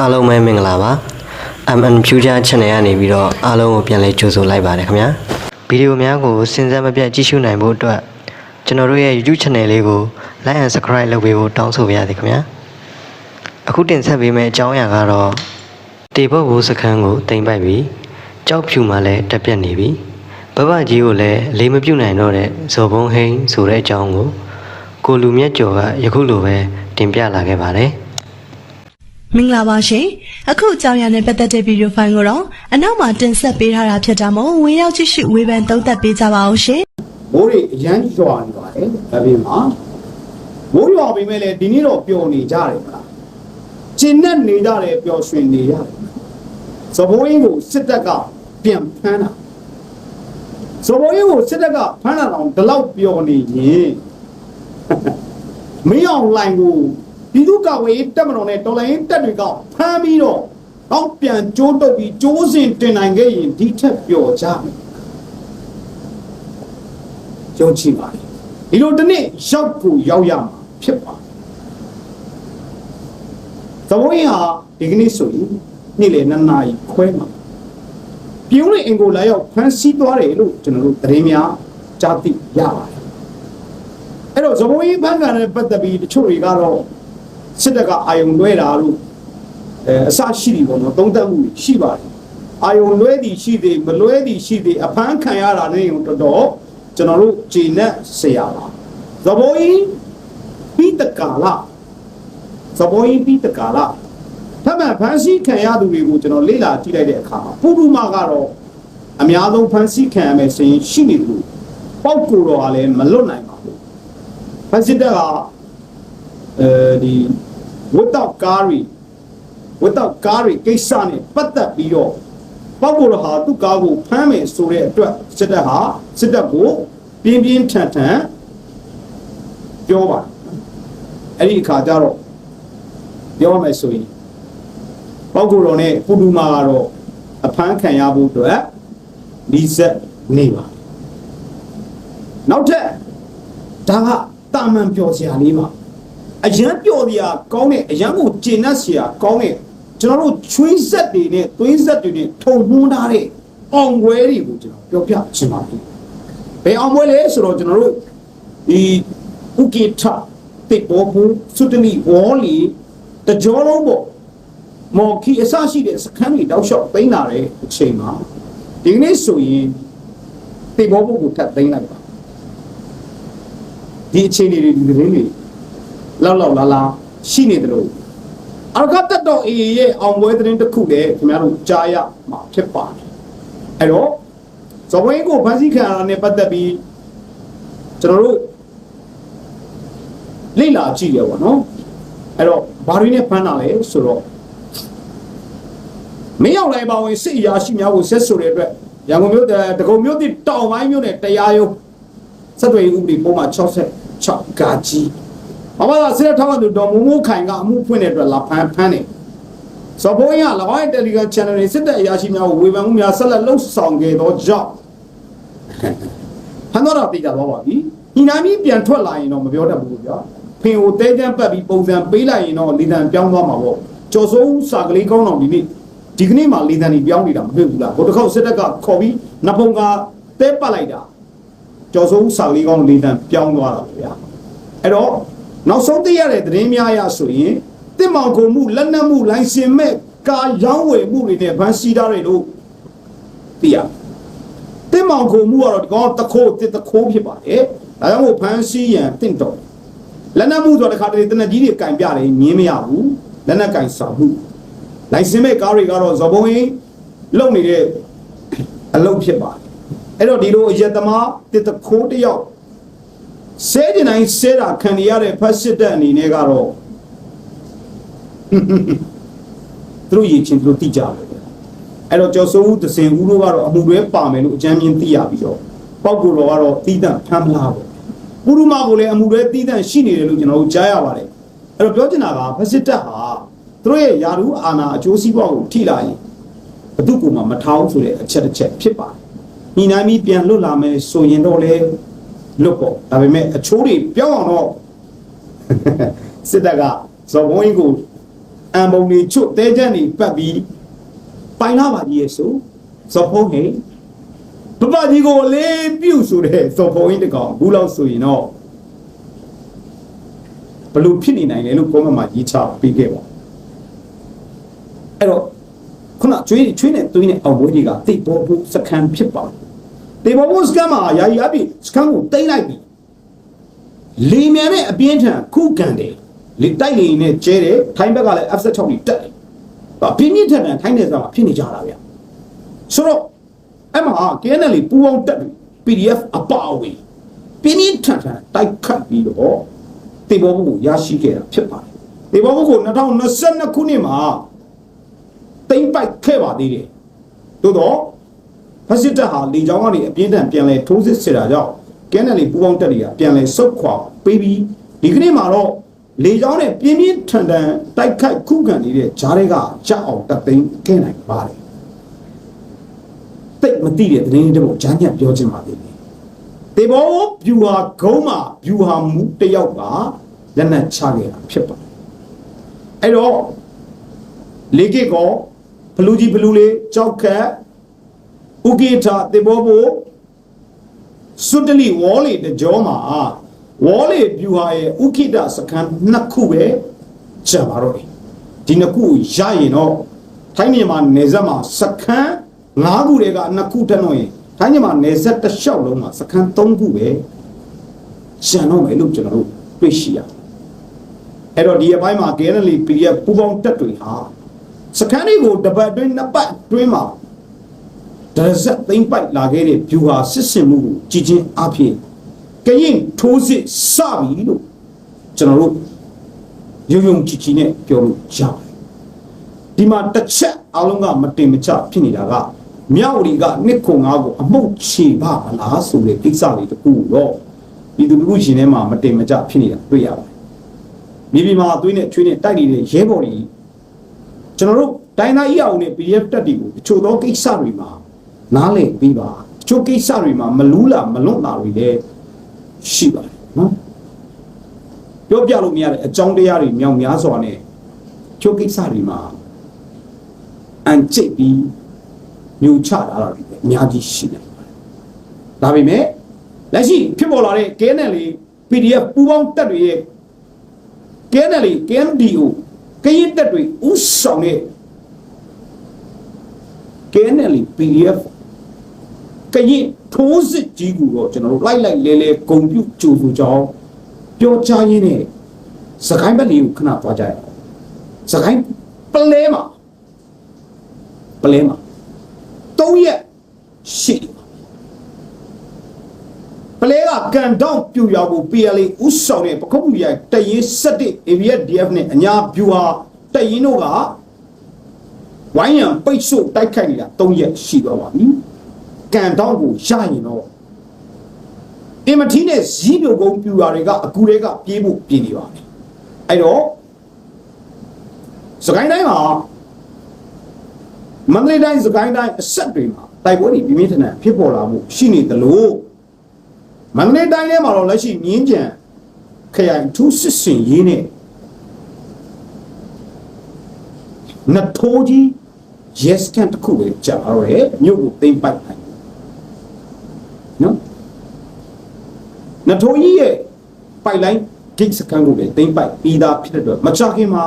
အားလုံးပဲမင်္ဂလာပါ MN Future Channel ကနေပြီးတော့အားလုံးကိုပြန်လည်ကြိုဆိုလိုက်ပါတယ်ခင်ဗျာဗီဒီယိုများကိုစဉ်ဆက်မပြတ်ကြည့်ရှုနိုင်ဖို့အတွက်ကျွန်တော်တို့ရဲ့ YouTube Channel လေးကို Like and Subscribe လုပ်ပေးဖို့တောင်းဆိုပါရစေခင်ဗျာအခုတင်ဆက်ပေးမယ့်အကြောင်းအရာကတော့တေဘုတ်ဘိုးစခန်းကိုတင်ပိုက်ပြီးကြောက်ဖြူမှလည်းတက်ပြက်နေပြီဘဘကြီးကိုလည်းလေးမပြုတ်နိုင်တော့တဲ့ဇော်ဘုံဟိန်းဆိုတဲ့အကြောင်းကိုကိုလူမြတ်ကျော်ကယခုလိုပဲတင်ပြလာခဲ့ပါတယ် မင်္ဂလာပါရှင်အခုအကြောင်းအရာနဲ့ပတ်သက်တဲ့ဗီဒီယိုဖိုင်ကိုတော့အနောက်မှာတင်ဆက်ပေးထားတာဖြစ်တာမို့ဝင်ရောက်ကြည့်ရှုဝေဖန်သုံးသပ်ပေးကြပါအောင်ရှင်မိုးတွေအရမ်းရွာနေပါတယ်ဒါပြင်မှာမိုးရွာပေမဲ့လည်းဒီနေ့တော့ပျော်နေကြတယ်မလားကျင်နဲ့နေကြတယ်ပျော်ရွှင်နေရတယ်သဘိုးရင်းကိုစစ်တပ်ကပြန်ဖမ်းတာသဘိုးရင်းကိုစစ်တပ်ကဖမ်းတာတော့ဒီလောက်ပျော်နေရင်မင်းအောင်လိုင်ကို ပြည်သူ့ကာကွယ်ရေးတပ်မတော်နဲ့တော်လိုင်းရေးတပ်တွေကဖမ်းပြီးတော့တော့ပြန်ကြိုးတုပ်ပြီးကြိုးစင်တင်နိုင်ခဲ့ရင်ဒီထက်ပျော်ကြမယ်ယုံကြည်ပါတယ်ဒီလိုတစ်နေ့ရောက်ဖို့ရောက်ရမှာဖြစ်ပါတယ်သဘောရင်းဟာဒီကနေ့ဆိုရင်နေ့လေနှစ်နာရီခွဲမှာပြင်းဝင်အင်ကိုလာရောက်ဖမ်းဆီးသွားတယ်လို့ကျွန်တော်တို့သတင်းများကြားသိရပါတယ်အဲ့တော့သဘောရင်းဖမ်းကန်နဲ့ပတ်သက်ပြီးတချို့တွေကတော့ စစ်တပ်ကအာယုံလွှဲတာလို့အဲအစရှိပြီပေါ့နော်သုံးသပ်မှုရှိပါတယ်အာယုံလွှဲသည်ရှိသည်မလွှဲသည်ရှိသည်အဖမ်းခံရတာနဲ့တော်တော်ကျွန်တော်တို့ဂျေနက်ဆရာပါသဘောကြီးပြီးတကာလသဘောကြီးပြီးတကာလထပ်မံဖန်ဆီးခံရသူတွေကိုကျွန်တော်လေ့လာကြည့်လိုက်တဲ့အခါမှာပုရုမာကတော့အများဆုံးဖန်ဆီးခံရမယ်ဆိုရင်ရှိနေသူပေါက်ကိုတော်ကလည်းမလွတ်နိုင်ပါဘူးဖန်ဆီးတဲ့ကအဲဒီ ဝတ်တော့ကားရီဝတ်တော့ကားရီကိစ္စနဲ့ပတ်သက်ပြီးတော့ပောက်ကိုယ်တော်ဟာသူ့ကားကိုဖမ်းမယ်ဆိုတဲ့အတွက်စစ်တပ်ဟာစစ်တပ်ကိုပြင်းပြင်းထန်ထန်ပြောပါတယ်အဲ့ဒီအခါကျတော့ပြောမယ်ဆိုရင်ပောက်ကိုယ်တော်နဲ့ပူတူမာကတော့အဖမ်းခံရဖို့အတွက်ဒီဆက်နေပါနောက်ထပ်ဒါကတာမန်ပြောစရာလေးပါ အရန်ပြောစရာကောင်းတဲ့အရန်ကိုကျင်납စရာကောင်းတဲ့ကျွန်တော်တို့ချွေးဆက်တွေနဲ့သွေးဆက်တွေနဲ့ထုံနှွန်းထားတဲ့အောင်ပွဲတွေကိုကျွန်တော်ပြောပြချင်ပါတယ်။ဘယ်အောင်ပွဲလဲဆိုတော့ကျွန်တော်တို့ဒီဥကိထတိဘောဘူးစုတမီဝေါ်လီတကြောလုံးပေါ့မော်ခီအစရှိတဲ့စခန်းတွေတောက်လျှောက်သိမ်းလာတဲ့အချိန်မှာဒီကနေ့ဆိုရင်တိဘောဘူးကိုထပ်သိမ်းလိုက်ပါဒီအချိန်တွေဒီသတင်းတွေ လောက်လောက်လာလာရှိနေတယ်လို့အရကတ်တော်အေရဲ့အောင်ပွဲသတင်းတစ်ခုလည်းခင်ဗျားတို့ကြားရမှာဖြစ်ပါတယ်အဲ့တော့ဇဝင်းကိုဖန်ဆီးခံရတာနဲ့ပတ်သက်ပြီးကျွန်တော်တို့လေ့လာကြည့်ရပါတော့အဲ့တော့ဘာတွေနဲ့ဖမ်းတာလဲဆိုတော့မင်းရောက်လိုက်ပါဝင်စစ်အရာရှိများကိုဆက်ဆိုတဲ့အတွက်ရန်ကုန်မြို့တကုံမြို့တိတောင်ပိုင်းမြို့နယ်တရားရုံးစက်တွေဥပဒေပုံမှန်66ဂါကြီး ဘာမှသာစစ်ထောက်သူဒေါ်မိုးမိုးခိုင်ကအမှုဖွင့်တဲ့အတွက်လာဖမ်းဖမ်းနေဇော်ဘိုးရ၎င်းရဲ့ Telegram Channel တွေစစ်တဲ့အရာရှိများကိုဝေဖန်မှုများဆက်လက်လှုပ်ဆောင်ခဲ့သောကြောင့်ဖမ်းတော့တာပြည်တာပါပါပြီညီနိုင်ပြီးပြန်ထွက်လာရင်တော့မပြောတတ်ဘူးဗျာဖင်ကိုတဲချမ်းပတ်ပြီးပုံစံပေးလိုက်ရင်တော့လေတံပြောင်းသွားမှာပေါ့ကျော်စိုးစာကလေးကောင်းတော်ဒီနေ့ဒီကနေ့မှလေတံကြီးပြောင်းနေတာမဖြစ်ဘူးလားဘုတခေါက်စစ်တပ်ကခေါ်ပြီးနဖုံကတဲပတ်လိုက်တာကျော်စိုးစာကလေးကောင်းလေတံပြောင်းသွားတာဗျာအဲ့တော့ နောက်ဆုံးသိရတဲ့သတင်းများအရဆိုရင်တစ်မောင်ကုန်မှုလက်နက်မှုလိုင်စင်မဲ့ကာရောင်းဝယ်မှုတွေနဲ့ဗန်းစီးတာတွေလို့သိရတစ်မောင်ကုန်မှုကတော့ဒီကောင်တခိုးတစ်တခိုးဖြစ်ပါတယ်ဒါကြောင့်မို့ဗန်းစီးရန်တင့်တော်လက်နက်မှုဆိုတော့တခါတလေတနက်ကြီးတွေကင်ပြတယ်ငင်းမရဘူးလက်နက်ကင်ဆောင်မှုလိုင်စင်မဲ့ကားတွေကတော့ဇော်ဘုံရင်လုံနေတဲ့အလုပ်ဖြစ်ပါတယ်အဲ့တော့ဒီလိုအယက်သမားတစ်တခိုးတစ်ယောက် ဆဲကျင်တိုင်းဆဲတာခံရတဲ့ဖတ်စစ်တဲ့အနေနဲ့ကတော့သူတို့ရည်ချင်းသူတို့တိကြတယ်အဲ့တော့ကျော်စိုးဦးတစင်ဦးတို့ကတော့အမှုတွေပါမယ်လို့အကြမ်းမြင်သိရပြီးတော့ပေါက်ကိုတော်ကတော့တီးတန့်ဖမ်းမလားပေါ့ပုရုမာကိုလည်းအမှုတွေတီးတန့်ရှိနေတယ်လို့ကျွန်တော်တို့ကြားရပါတယ်အဲ့တော့ပြောချင်တာကဖတ်စစ်တက်ဟာသူတို့ရဲ့ယာရုအာနာအကျိုးစီးပွားကိုထိလာရင်ဘသူကမှမထောင်းဆိုတဲ့အချက်တစ်ချက်ဖြစ်ပါတယ်ညီနိုင်ပြီးပြန်လွတ်လာမယ်ဆိုရင်တော့လေ လွတ်ပေါ့ဒါပေမဲ့အချိုးတွေပြောင်းအောင်တော့စစ်တပ်ကဇော်ဘုံကြီးကိုအံပုံတွေချွတ်တဲကြံတွေပတ်ပြီးပိုင်လာပါကြီးရဲ့ဆိုဇော်ဖုံးဟင်ပပကြီးကိုလေးပြုတ်ဆိုတဲ့ဇော်ဖုံးဟင်တကောင်ဘူးလောက်ဆိုရင်တော့ဘလို့ဖြစ်နေနိုင်လဲလို့ကောမမှာရေးချပေးခဲ့ပါအဲ့တော့ခုနကျွေးချွေးနဲ့သွေးနဲ့အောင်ဘွေးတွေကတိတ်ပေါ်ဖို့စကန်ဖြစ်ပါတယ် တိတ်ပေါ်ဖို့စကန်မှာယာယီအပြည့်စကန်ကိုတိတ်လိုက်ပြီလေမြန်နဲ့အပြင်းထန်ခုကန်တယ်လေတိုက်လေနဲ့ကျဲတယ်ထိုင်းဘက်ကလည်း F16 တွေတက်တယ်ဗာပြင်းပြင်းထန်ထန်ထိုင်းနေစားမှာဖြစ်နေကြတာဗျဆိုတော့အဲ့မှာ KNL ပူအောင်တက်တယ် PDF အပအဝေးပြင်းပြင်းထန်ထန်တိုက်ခတ်ပြီးတော့တေဘောဘူးကိုရရှိခဲ့တာဖြစ်ပါတယ်တေဘောဘူးကို2022ခုနှစ်မှာတိမ့်ပိုက်ခဲ့ပါသေးတယ်သို့တော့ဖ က်စစ်တပ်ဟာလေကြောင်းကနေအပြင်းထန်ပြန်လဲထိုးစစ်ဆင်တာကြောင့်ကဲနယ်လီပူပေါင်းတက်တွေကပြန်လဲဆုတ်ခွာပေးပြီးဒီကနေ့မှာတော့လေကြောင်းနဲ့ပြင်းပြင်းထန်ထန်တိုက်ခိုက်ခုခံနေတဲ့ဂျားတွေကကြောက်အောင်တပ်သိမ်းခဲ့နိုင်ပါတယ်တိတ်မတိတဲ့သတင်းတွေမို့ဂျာညက်ပြောချင်ပါသေးတယ်တေဘောဗျူဟာဂုံးမှာဗျူဟာမူတယောက်ကလက်နက်ချခဲ့တာဖြစ်ပါတယ်အဲ့တော့လေကစ်ကောဘလူးကြီးဘလူးလေးကြောက်ခက် ဥကေထာတေဘောဘိုစွတ်တလီဝေါ်လီတကြောမှာဝေါ်လီဗျူဟာရဲ့ဥခိတစကန်နှစ်ခုပဲကျန်ပါတော့တယ်ဒီနှစ်ခုကိုရရင်တော့ထိုင်းမြန်မာနယ်စပ်မှာစကန်၅ခုတည်းကနှစ်ခုတက်တော့ရင်ထိုင်းမြန်မာနယ်စပ်တစ်လျှောက်လုံးမှာစကန်၃ခုပဲကျန်တော့မယ်လို့ကျွန်တော်တို့တွေ့ရှိရတယ်အဲ့တော့ဒီအပိုင်းမှာ KNL PDF ပူပေါင်းတက်တွေဟာစကန်တွေကိုတပတ်အတွင်းနှစ်ပတ်အတွင်းမှာ ဒရဇက်သိမ့်ပိုက်လာခဲ့တဲ့ဗျူဟာစစ်စင်မှုကိုကြည်ချင်းအဖြစ်ကရင်ထိုးစစ်စပြီလို့ကျွန်တော်တို့ရုံရုံကြည်ကြည်နဲ့ပြောလို့ရတယ်ဒီမှာတစ်ချက်အလုံးကမတင်မချဖြစ်နေတာကမြောက်ရီကနှစ်ခုငါးကိုအမှုတ်ချေပါမလားဆိုတဲ့ကိစ္စလေးတခုတော့ဒီသူလူလူရှင်ထဲမှာမတင်မချဖြစ်နေတာတွေ့ရပါတယ်မိဘမှာအသွေးနဲ့ချွေးနဲ့တိုက်နေတဲ့ရဲဘော်တွေကျွန်တော်တို့တိုင်းသားအီအောင်နဲ့ PDF တက်တွေကိုတချို့သောကိစ္စတွေမှာ နားလည်ပြီးပါတချို့ကိစ္စတွေမှာမလူးလာမလွတ်လာတွေလည်းရှိပါတယ်နော်ပြောပြလို့မရတဲ့အကြောင်းတရားတွေမြောင်များစွာနဲ့ချို့ကိစ္စတွေမှာအန်ကျိတ်ပြီးမျိုးချတာတွေလည်းအများကြီးရှိတယ်ဒါပေမဲ့လက်ရှိဖြစ်ပေါ်လာတဲ့ KNL PDF ပူပေါင်းတက်တွေရဲ့ KNL KMDO ကရင်တက်တွေဥဆောင်တဲ့ KNL PDF ကရင်ထိုးစစ်ကြီးကိုတော့ကျွန်တော်တို့လိုက်လိုက်လဲလဲဂုံပြုတ်ကြိုဆိုကြောင်းပြောချရင်းနဲ့စကိုင်းဘက်လေးကိုခဏသွားကြရအောင်စကိုင်းပလဲမှာပလဲမှာ၃ရက်ရှိတယ်ပလဲကကန်တောင်းပြူရောက်ကို PLA ဥဆောင်တဲ့ပခုတ်ပြူရိုက်တရင်7 AVDF နဲ့အညာပြူဟာတရင်တို့ကဝိုင်းရံပိတ်ဆို့တိုက်ခိုက်နေတာ၃ရက်ရှိသွားပါပြီ ကန်တောင်းကိုရရင်တော့အင်မထီးနဲ့ဇီးမျိုးကုန်းပြူရာတွေကအကူတွေကပြေးဖို့ပြေးနေပါမယ်အဲ့တော့စကိုင်းတိုင်းမှာမန္တလေးတိုင်းစကိုင်းတိုင်းအဆက်တွေမှာတိုက်ပွဲတွေပြင်းပြင်းထန်ထန်ဖြစ်ပေါ်လာမှုရှိနေသလိုမန္တလေးတိုင်းထဲမှာတော့လက်ရှိမြင်းကြံခရိုင်ထူးစစ်စင်ရေးနဲ့နတ်ထိုးကြီး yes can တခုပဲကြာတော့ရဲ့မြို့ကိုသိမ့်ပိုက်နိုင် နော်နတ်ထိုးကြီးရဲ့ပိုက်လိုင်းဂိတ်စကန်ကိုလည်းသိမ့်ပိုက်ပြီးသားဖြစ်တဲ့အတွက်မချခင်မှာ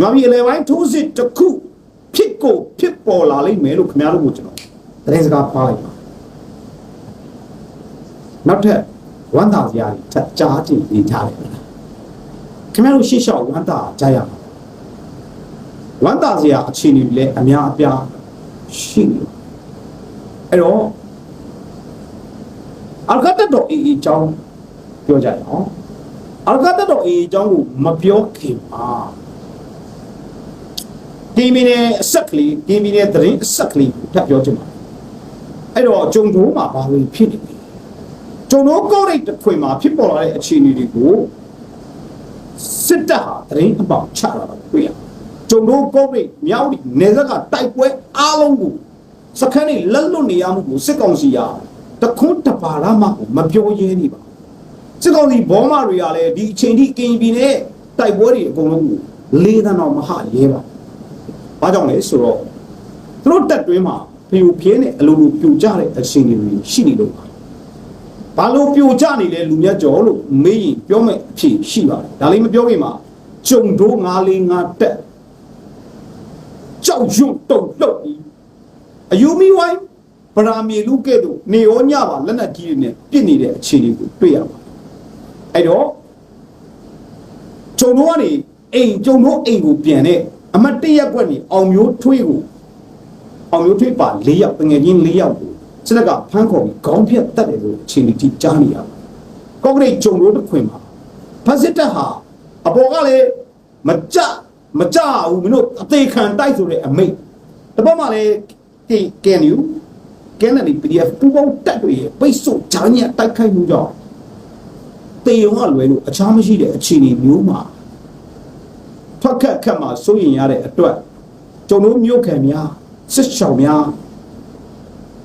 ညွာပြည်အလဲပိုင်းထိုးစစ်တစ်ခုဖြစ်ကိုဖြစ်ပေါ်လာလိမ့်မယ်လို့ခင်ဗျားတို့ကကျွန်တော်သတင်းစကားပါလိုက်ပါနောက်ထပ်ဝမ်းသာစရာတွေထပ်ကြားကြည့်နေကြတယ်ခင်ဗျားတို့ရှေ့လျှောက်ဝမ်းသာကြရမှာဝမ်းသာစရာအခြေအနေတွေလည်းအများအပြားရှိနေတယ်အဲ့တော့ အလကတ်တော်အေးအေးအကြောင်းပြောကြရအောင်အလကတ်တော်အေးအေးအကြောင်းကိုမပြောခင်မှာဒီမင်းရဲ့အဆက်ကလေးဒီမင်းရဲ့သတင်းအဆက်ကလေးကိုထပ်ပြောချင်ပါတယ်အဲ့တော့ဂျုံတို့မှာဘာလို့ဖြစ်နေလဲဂျုံတို့ကောက်ရိတ်တစ်ခွင်မှာဖြစ်ပေါ်လာတဲ့အခြေအနေတွေကိုစစ်တပ်ဟာသတင်းအပေါက်ချလာတာတွေ့ရတယ်ဂျုံတို့ကောက်ရိတ်မြောက်ဒီနေဇက်ကတိုက်ပွဲအားလုံးကိုစခန်းနေလက်လွတ်နေရမှုကိုစစ်ကောင်စီက တခွန်းတပါရမှကိုမပြောရဲနေပါဘူးစစ်ကောင်စီဘောမတွေကလည်းဒီအချိန်ထိကင်ပြည်နဲ့တိုက်ပွဲတွေအကုန်လုံးကိုလေးသန်းတော့မဟာရဲပါဘာကြောင့်လဲဆိုတော့သူတို့တက်တွင်းမှာဖျူပြင်းနဲ့အလိုလိုပြူကြတဲ့အခြေအနေတွေရှိနေလို့ပါဘာလို့ပြိုကျနေလဲလူမြတ်ကျော်လို့မေးရင်ပြောမဲ့အဖြစ်ရှိပါတယ်ဒါလေးမပြောခင်မှာကြုံတို့ငါလေးငါတက်ကြောက်ရွံ့တုန်လှုပ်ပြီးအယူမီဝိုင်း ဗရာမီလူကဲ့သို့နေရောညပါလက်နက်ကြီးတွေနဲ့ပြစ်နေတဲ့အခြေအနေကိုတွေ့ရပါတယ်အဲ့တော့ကျုံတို့ကနေအိမ်ကျုံတို့အိမ်ကိုပြန်တဲ့အမတ်တရက်ကွက်နေအောင်မျိုးထွေးကိုအောင်မျိုးထွေးပါ၄ယောက်တငယ်ချင်း၄ယောက်ကိုစနက်ကဖမ်းခေါ်ပြီးခေါင်းပြတ်တတ်တယ်လို့အခြေအနေကြီးကြားနေရပါတယ်ကော့ကရိတ်ကျုံတို့တစ်ခွင်မှာဖက်စစ်တပ်ဟာအပေါ်ကလည်းမကြမကြဘူးမင်းတို့အသေးခံတိုက်ဆိုတဲ့အမိတ်တစ်ပတ်မှလည်းကေ ကန်ယူကန်နဒီ PDF ပူပေါင်းတက်တွေရဲ့ပိတ်ဆို့ဂျာညက်တိုက်ခိုက်မှုကြောင့်တေယုံကလွယ်လို့အခြားမရှိတဲ့အခြေအနေမျိုးမှာထွက်ခက်ခက်မှာစိုးရင်ရတဲ့အတွက်ကျုံတို့မြို့ခံများစစ်ရှောင်များ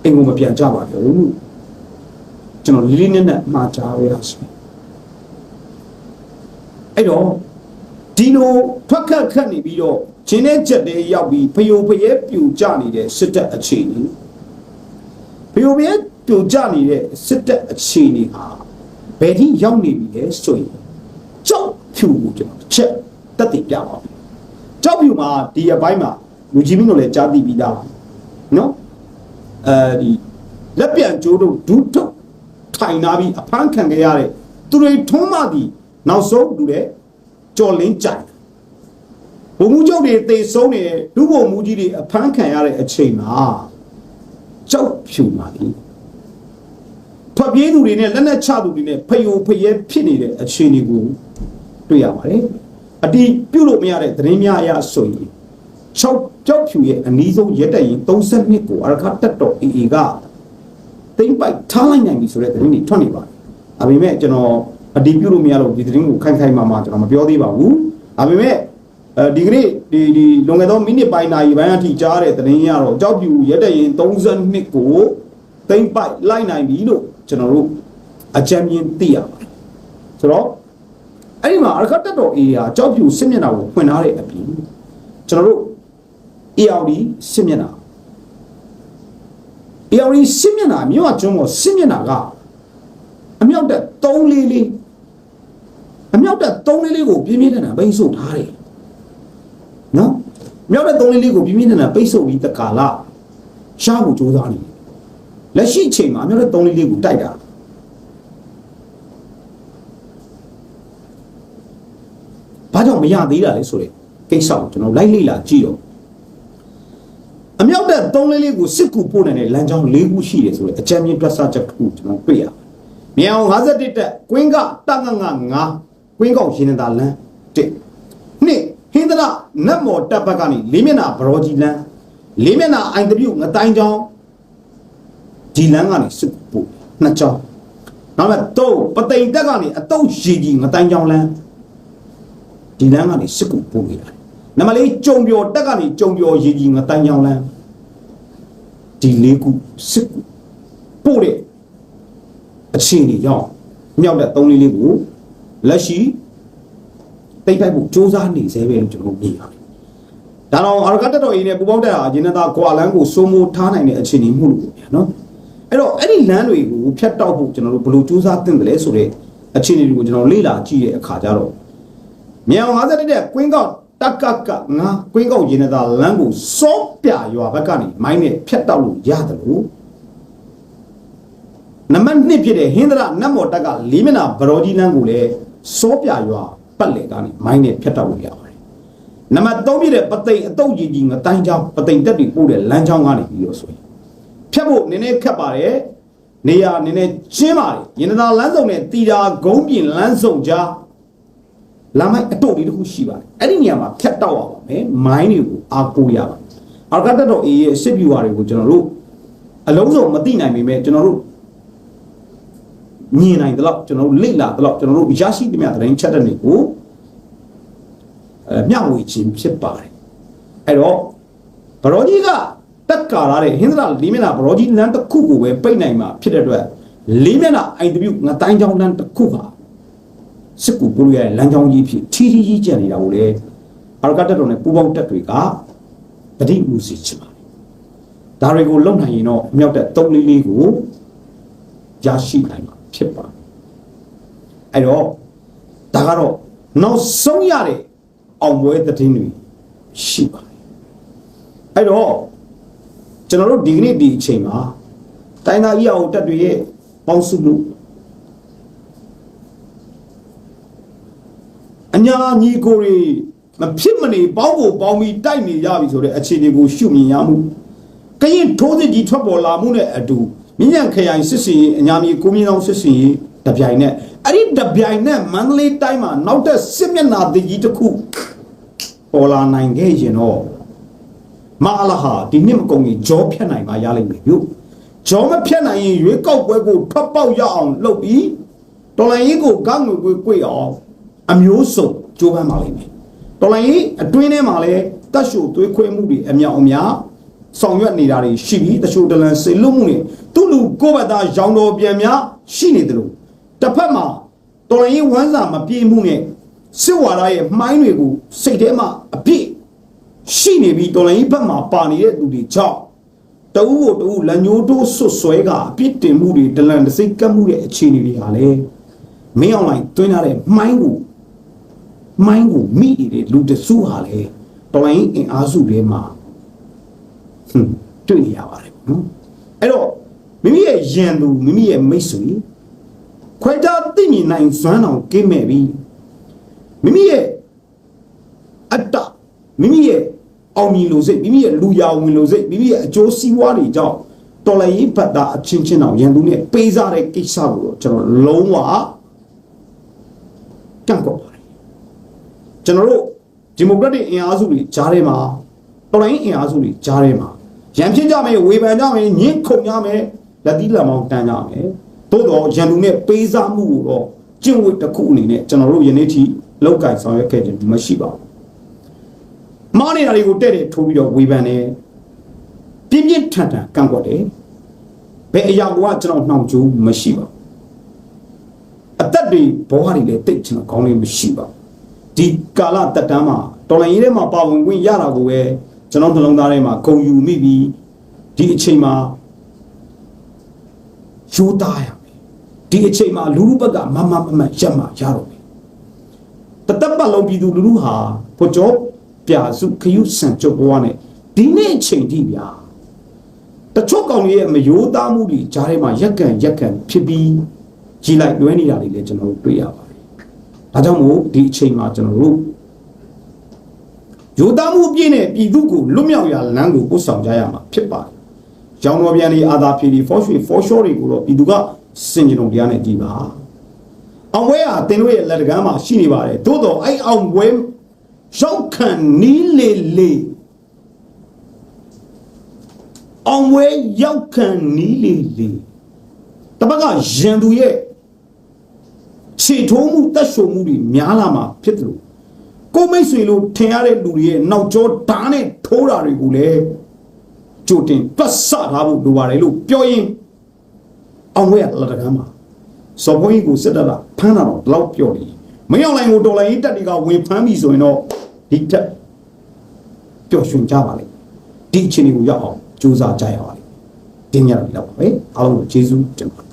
အင်ကိုမပြန်ကြပါဘူးကျွန်တော်လေးလေးနက်နက်မှာကြားရရစီအဲ့တော့ဒီလိုထွက်ခက်ခက်နေပြီးတော့ဂျင်းနဲ့ချက်တွေရောက်ပြီးဖယိုဖယဲပြူကြနေတဲ့စစ်တပ်အခြေအနေ ဖယိုဖယဲပြူကြနေတဲ့စစ်တပ်အခြေအနေဟာဘယ်ထိရောက်နေပြီလဲဆိုရင်ကြောက်ဖြူကိုကျွန်တော်တစ်ချက်တက်တည်ပြပါမယ်ကြောက်ဖြူမှာဒီအပိုင်းမှာလူကြီးမင်းတို့လည်းကြားသိပြီးသားပါနော်အဲဒီလက်ပြန်ကျိုးတို့ဒူးထုတ်ထိုင်နာပြီးအဖမ်းခံခဲ့ရတဲ့သူတွေထုံးမှသည်နောက်ဆုံးလူတဲ့ကြော်လင်းကြိုင်ဘုံမှုချုပ်တွေတေဆုံးနေဒုဘုံမှုကြီးတွေအဖမ်းခံရတဲ့အချိန်မှာ ကြောက်ဖြူပါလေထွက်ပြေးသူတွေနဲ့လက်နက်ချသူတွေနဲ့ဖယိုဖယဲဖြစ်နေတဲ့အခြေအနေကိုတွေ့ရပါတယ်အတီးပြုတ်လို့မရတဲ့သတင်းများအရဆိုရင်6ကြောက်ဖြူရဲ့အနည်းဆုံးရက်တက်ရင်32ကိုအရခတက်တော်အေအေကတိမ့်ပိုက်ထားလိုက်နိုင်ပြီဆိုတဲ့သတင်းတွေထွက်နေပါတယ်။ဒါပေမဲ့ကျွန်တော်အတီးပြုတ်လို့မရလို့ဒီသတင်းကိုခိုင်ခိုင်မာမာကျွန်တော်မပြောသေးပါဘူး။ဒါပေမဲ့ အဲဒီကနေ့ဒီဒီလွန်ခဲ့သောမိနစ်ပိုင်းနာရီပိုင်းအထိကြားတဲ့သတင်းရတော့ကြောက်ဖြူရက်တက်ရင်32ကိုတိမ့်ပိုက်လိုက်နိုင်ပြီလို့ကျွန်တော်တို့အကြံဉာဏ်သိရပါတယ်။ဆိုတော့အဲ့ဒီမှာအရခတက်တော်အေဟာကြောက်ဖြူစစ်မျက်နှာကိုဖွင့်ထားတဲ့အပြင်ကျွန်တော်တို့ ARD စစ်မျက်နှာ ARD စစ်မျက်နှာမြို့အကျွန်းကိုစစ်မျက်နှာကအမြောက်တက်3လေးလေးအမြောက်တက်3လေးလေးကိုပြင်းပြင်းထန်ထန်ပိတ်ဆို့ထားတယ် နော်မြောက်တက်3လေးလေးကိုပြင်းပြင်းထန်ထန်ပိတ်ဆို့ပြီးတကာလရှားဖို့ကြိုးစားနေတယ်လက်ရှိအချိန်မှာမြောက်တက်3လေးလေးကိုတိုက်တာဘာကြောင့်မရသေးတာလဲဆိုတဲ့ကိစ္စကိုကျွန်တော်လိုက်လေ့လာကြည့်တော့အမြောက်တဲ့သုံးလေးလေးကိုစစ်ကူပို့နိုင်တဲ့လမ်းကြောင်း၄ခုရှိတယ်ဆိုတော့အကြမ်းမြင့်တွက်ဆချက်တစ်ခုကျွန်တော်တွေ့ရ။မြေအောင်51တက်ကွင်းကတငင9ကွင်းကောက်ရင်းနေတာလမ်းတစ်နှစ်ဟင်းသရ နတ်မော်တပ်ဘက်ကနေလေးမျက်နှာဘရောကြီးလမ်းလေးမျက်နှာအိုင်တပြုတ်ငတိုင်းချောင်းဒီလမ်းကနေစစ်ကူပို့နှစ်ချောင်းနောက်မဲ့တော့ပသိမ်တက်ကနေအတုတ်ရီကြီးငတိုင်းချောင်းလမ်းဒီလမ်းကနေစစ်ကူပို့ခဲ့ရတယ်။နံပါတ်လေးကြုံပြော်တက်ကနေကြုံပြော်ရီကြီးငတိုင်းချောင်းလမ်းဒီလေးခုစစ်ကူပို့တဲ့အခြေအနေကြောင့်မြောက်တဲ့သုံးလေးလေးကိုလက်ရှိ တိတ်ဖိုက်ဖို့စ조사နေစေပဲလို့ကျွန်တော်မြင်ရတယ်။ဒါတော့အာရကတက်တော်ကြီးနဲ့ပူပေါင်းတက်ဟာအဂျင်နာကွာလန်းကိုစိုးမိုးထားနိုင်တဲ့အခြေအနေမှုလို့ပြောနော်။အဲ့တော့အဲ့ဒီလမ်းတွေကိုဖြတ်တောက်ဖို့ကျွန်တော်တို့ဘယ်လိုစ조사တင်တယ်လဲဆိုတဲ့အခြေအနေတွေကိုကျွန်တော်လေ့လာကြည့်တဲ့အခါကျတော့မြေအောင်50တဲ့ကွင်းကောက်တက်ကကငါကွင်းကောက်ရင်သာလမ်းကိုစောပြရွာဘက်ကနေမိုင်းနဲ့ဖြတ်တောက်လို့ရတယ်လို့နံပါတ်1ဖြစ်တဲ့ဟင်းသရနတ်မော်တက်ကလေးမျက်နှာဗရောကြီးလမ်းကိုလည်းစောပြရွာ ပတ်လေကနေမိုင်းနဲ့ဖြတ်တောက်လို့ရပါတယ်နံပါတ်3ဖြစ်တဲ့ပသိမ်အတုတ်ကြီးကြီးငတိုင်းချောင်းပသိမ်တက်တွေပို့တဲ့လမ်းချောင်းကနေပြီးတော့ဆိုရင်ဖြတ်ဖို့နည်းနည်းခက်ပါတယ်နေရာနည်းနည်းကျင်းပါတယ်ရင်သာလမ်းစုံနဲ့တီတာဂုံးပြင်လမ်းစုံကြားလမ်းမိုက်အတုတ်လေးတစ်ခုရှိပါတယ်အဲ့ဒီနေရာမှာဖြတ်တောက်ရပါမယ်မိုင်းတွေကိုအားကိုးရပါအာကတတော်အေးရဲ့စစ်ဗျူဟာတွေကိုကျွန်တော်တို့အလုံးစုံမသိနိုင်ပေမဲ့ကျွန်တော်တို့ မြင်နိုင်တယ်လို့ကျွန်တော်တို့လေ့လာတယ်လို့ကျွန်တော်တို့ရရှိသမျှသတင်းချက်တဲ့တွေကိုအဲမျှဝေခြင်းဖြစ်ပါတယ်အဲ့တော့ဘရောကြီးကတက်ကာရတဲ့ဟင်္ဒရာလေးမျက်နှာဘရောကြီးလမ်းတစ်ခုကိုပဲပိတ်နိုင်မှာဖြစ်တဲ့အတွက်လေးမျက်နှာအိုင်တဗျူငတိုင်းချောင်းလမ်းတစ်ခုဟာစစ်ကူပို့ရတဲ့လမ်းကြောင်းကြီးဖြစ်ထီထီကြီးကျန်နေတာကိုလေအာရကတက်တော်နဲ့ပူပေါင်းတက်တွေကတတိမှုစီချင်ပါတယ်ဒါတွေကိုလုံနိုင်ရင်တော့အမြောက်တက်၃လေးလေးကိုရရှိနိုင်မှာ ဖြစ်ပါတယ်အဲ့တော့ဒါကတော့နောက်ဆုံးရတဲ့အောင်ပွဲသတင်းတွေရှိပါတယ်အဲ့တော့ကျွန်တော်တို့ဒီကနေ့ဒီအချိန်မှာတိုင်းသားကြီးအောင်တက်တွေရဲ့ပေါင်းစုမှုအညာညီကိုတွေမဖြစ်မနေပေါင်းကိုပေါင်းပြီးတိုက်နေရပြီဆိုတဲ့အခြေအနေကိုရှုမြင်ရမှုကရင်ထိုးစစ်ကြီးထွက်ပေါ်လာမှုနဲ့အတူ မြញ្ញံခရိုင်စစ်စင်ရေးအညာမြေကိုမြင့်အောင်စစ်စင်ရေးတပြိုင်နဲ့အဲ့ဒီတပြိုင်နဲ့မန္တလေးတိုင်းမှာနောက်တဲ့စစ်မျက်နှာတကြီးတစ်ခုပေါ်လာနိုင်ခဲ့ရင်တော့မအလဟာဒီနှစ်မကုန်ကြီးကြောဖြတ်နိုင်ပါရလိမ့်မယ်ပြုကြောမဖြတ်နိုင်ရင်ရွေးကောက်ပွဲကိုထွက်ပေါက်ရအောင်လုပ်ပြီးတော်လိုင်းရေးကိုကောက်ငွေကိုကြွေအောင်အမျိုးစုံကြိုးပမ်းပါလိမ့်မယ်တော်လိုင်းရေးအတွင်းထဲမှာလည်းတက်ရှို့သွေးခွဲမှုတွေအမြောက်အများ ဆောင်ရွက်နေတာတွေရှိပြီးတချို့တလန်စေလွတ်မှုတွေသူ့လူကိုယ့်ဘက်သားရောင်တော်ပြန်များရှိနေတယ်လို့တစ်ဖက်မှာတော်လိုင်းရေးဝမ်းစာမပြေမှုနဲ့စစ်ဝါဒရဲ့မှိုင်းတွေကိုစိတ်ထဲမှာအပြည့်ရှိနေပြီးတော်လိုင်းရေးဘက်မှာပါနေတဲ့သူတွေကြောင့်တအူးကိုတအူးလက်ညှိုးတိုးဆွတ်ဆွဲကအပြစ်တင်မှုတွေဒလန်တစိတ်ကပ်မှုတဲ့အခြေအနေတွေဟာလေမင်းအောင်လိုင်းတွင်းထားတဲ့မှိုင်းကိုမှိုင်းကိုမိနေတဲ့လူတစုဟာလေတော်လိုင်းအင်အားစုတွေမှာဟွန်း တွေ့နေရပါတယ်နော်အဲ့တော့မိမိရဲ့ယံသူမိမိရဲ့မိတ်ဆွေခွဲခြားသိမြင်နိုင်စွမ်းအောင်ကင်းမဲ့ပြီးမိမိရဲ့အတ္တမိမိရဲ့အောင်မြင်လို့စိတ်မိမိရဲ့လူရဝင်လို့စိတ်မိမိရဲ့အကျိုးစီးပွားတွေကြောင့်တော်လည်းရေးဖတ်တာအချင်းချင်းအောင်ရန်သူနဲ့ပေးစားတဲ့ကိစ္စကိုတော့ကျွန်တော်လုံးဝကန့်ကွက်ပါတယ်ကျွန်တော်တို့ဒီမိုကရက်တစ်အင်အားစုတွေကြားထဲမှာတော်လိုင်းအင်အားစုတွေကြားထဲမှာ ရန်ဖြစ်ကြမယ်ဝေဖန်ကြမယ်ညှင်းခုန်ကြမယ်လက်သီးလက်မောင်းတန်းကြမယ်သို့တော့ရန်သူနဲ့ပေးစားမှုကိုတော့ကျင့်ဝတ်တစ်ခုအနေနဲ့ကျွန်တော်တို့ယနေ့ထိလောက်ကင်ဆောင်ရွက်ခဲ့ခြင်းမရှိပါဘူးမားနေတာတွေကိုတဲ့တဲ့ထိုးပြီးတော့ဝေဖန်တယ်ပြင်းပြင်းထန်ထန်ကန့်ကွက်တယ်ဘယ်အရာကကျွန်တော်နှောင့်ကြိုးမရှိပါဘူးအသက်တွေဘဝတွေလည်းတိတ်ကျွန်တော်ကောင်းလေးမရှိပါဘူးဒီကာလတက်တန်းမှာတော်လိုင်းရေးထဲမှာပါဝင်ခွင့်ရတာကိုပဲ ကျွန်တော်နှလုံးသားထဲမှာဂုံယူမိပြီးဒီအချိန်မှာယူသားရမယ်ဒီအချိန်မှာလူလူဘက်ကမမမမရက်မှာရတော့မယ်တသက်ပတ်လုံးပြည်သူလူထုဟာဖို့ကြောပြစုခရုဆန်ကြုတ်ဘဝနဲ့ဒီနေ့အချိန်ထိဗျာတချို့ကောင်တွေရဲ့မယိုးသားမှုတွေကြားထဲမှာရက်ကန်ရက်ကန်ဖြစ်ပြီးကြီးလိုက်လွဲနေတာတွေလည်းကျွန်တော်တို့တွေ့ရပါတယ်ဒါကြောင့်မို့ဒီအချိန်မှာကျွန်တော်တို့ ယိုသားမှုအပြည့်နဲ့ပြည်သူကိုလွတ်မြောက်ရာလမ်းကိုပို့ဆောင်ကြရမှာဖြစ်ပါတယ်။ရောင်တော်ပြန်လေးအာသာဖြီဒီ for sure for sure တွေကိုတော့ပြည်သူကစင်ကြုံတရားနဲ့ကြည်ပါ။အောင်ပွဲဟာတင်တို့ရဲ့လက်တကမ်းမှာရှိနေပါတယ်။သို့တော့အဲ့အောင်ပွဲရောက်ခံနီးလေလေအောင်ပွဲရောက်ခံနီးလေလေတပတ်ကရန်သူရဲ့ခြေထိုးမှုတက်ရှုံမှုတွေများလာမှာဖြစ်တယ်လို့ ကိုမိတ်ဆွေလို့ထင်ရတဲ့လူတွေရဲ့နောက်ကျောဓာတ်နဲ့ထိုးတာတွေကိုလည်းကြိုတင်တွတ်ဆထားဖို့လိုပါတယ်လို့ပြောရင်အောင်ဝဲရလက်တကမ်းမှာစော်ဘုန်းကြီးကိုစစ်တပ်ကဖမ်းတာတော့ဘလောက်ပြောတယ်မင်းအောင်လိုင်ကိုတော်လိုင်းရေးတက်တွေကဝင်ဖမ်းပြီဆိုရင်တော့ဒီတက်ပျော်ရွှင်ကြပါလေဒီအချိန်ကိုရောက်အောင်ကြိုးစားကြရပါလေတင်းရပြီတော့ပါပဲအားလုံးကိုကျေးဇူးတင်ပါတယ်